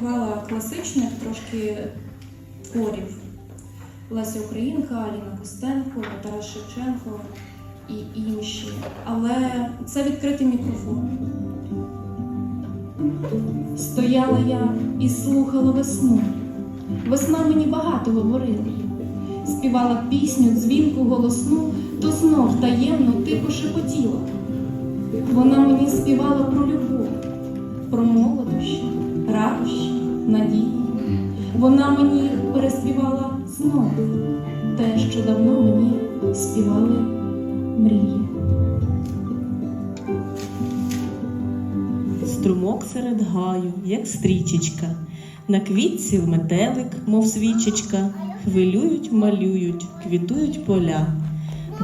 бракувало класичних трошки творів. Леся Українка, Аліна Костенко, Тарас Шевченко і інші. Але це відкритий мікрофон. Стояла я і слухала весну. Весна мені багато говорила. Співала пісню, дзвінку голосну, то знов таємно тихо шепотіла. Вона мені співала про любов, про молодощі, радощі, надії. Вона мені переспівала знов те, що давно мені співали мрії. Струмок серед гаю, як стрічечка, на квітці метелик, мов свічечка, хвилюють, малюють, квітують поля.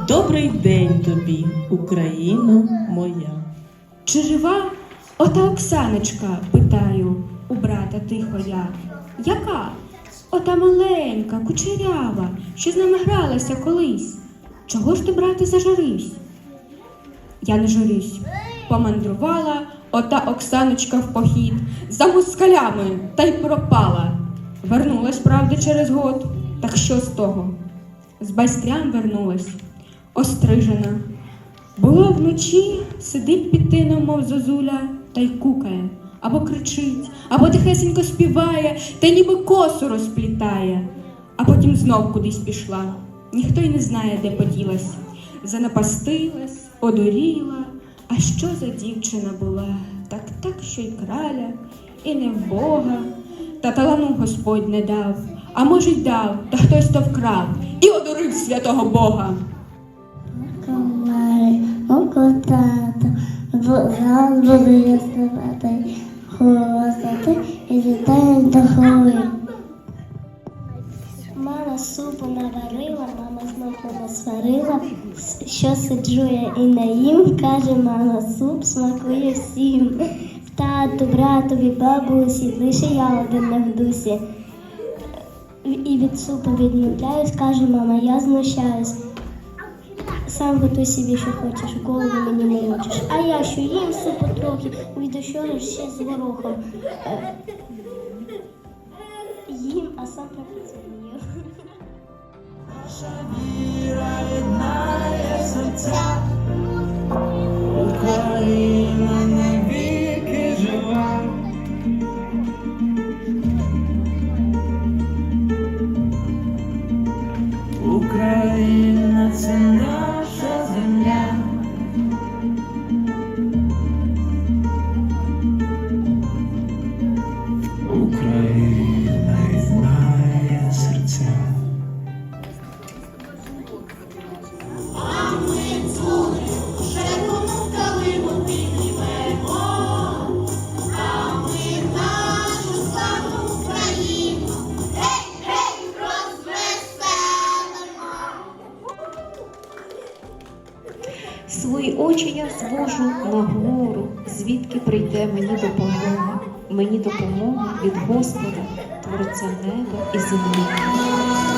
Добрий день тобі, Україно моя. Чи жива ота Оксаночка, питаю у брата тихо. Яка? Ота маленька, кучерява, що з нами гралася колись. Чого ж ти, брате, зажурився? Я не журюсь. Помандрувала ота Оксаночка в похід за москалями та й пропала. Вернулась, правда, через год. Так що з того? З байстрям вернулась, острижена. Була вночі, сидить під тином, мов зозуля, та й кукає, або кричить, або тихесенько співає, та ніби косу розплітає, а потім знов кудись пішла. Ніхто й не знає, де поділась. Занапастилась, одуріла. А що за дівчина була? Так так, що й краля, і не в Бога. Та талану Господь не дав, а може й дав, та хтось то вкрав і одурив святого Бога. Буде ставати, голосати і літає до гори. Мама супу наварила, мама знову насварила, що сиджу я і наїм, каже мама, суп смакує всім. Тату, братові, бабусі, лише я один не вдусі. І від супу відмовляюсь, каже мама, я знущаюсь. Сам готуй собі, що хочеш, голову мені не мочиш. А я що їм супу трохи, від чого ще з горохом. Е, Їм, а сам працюю. Україна навіки жива. Україна Свої очі я звожу на гору, звідки прийде мені допомога, мені допомога від Господа, Творця неба і землі.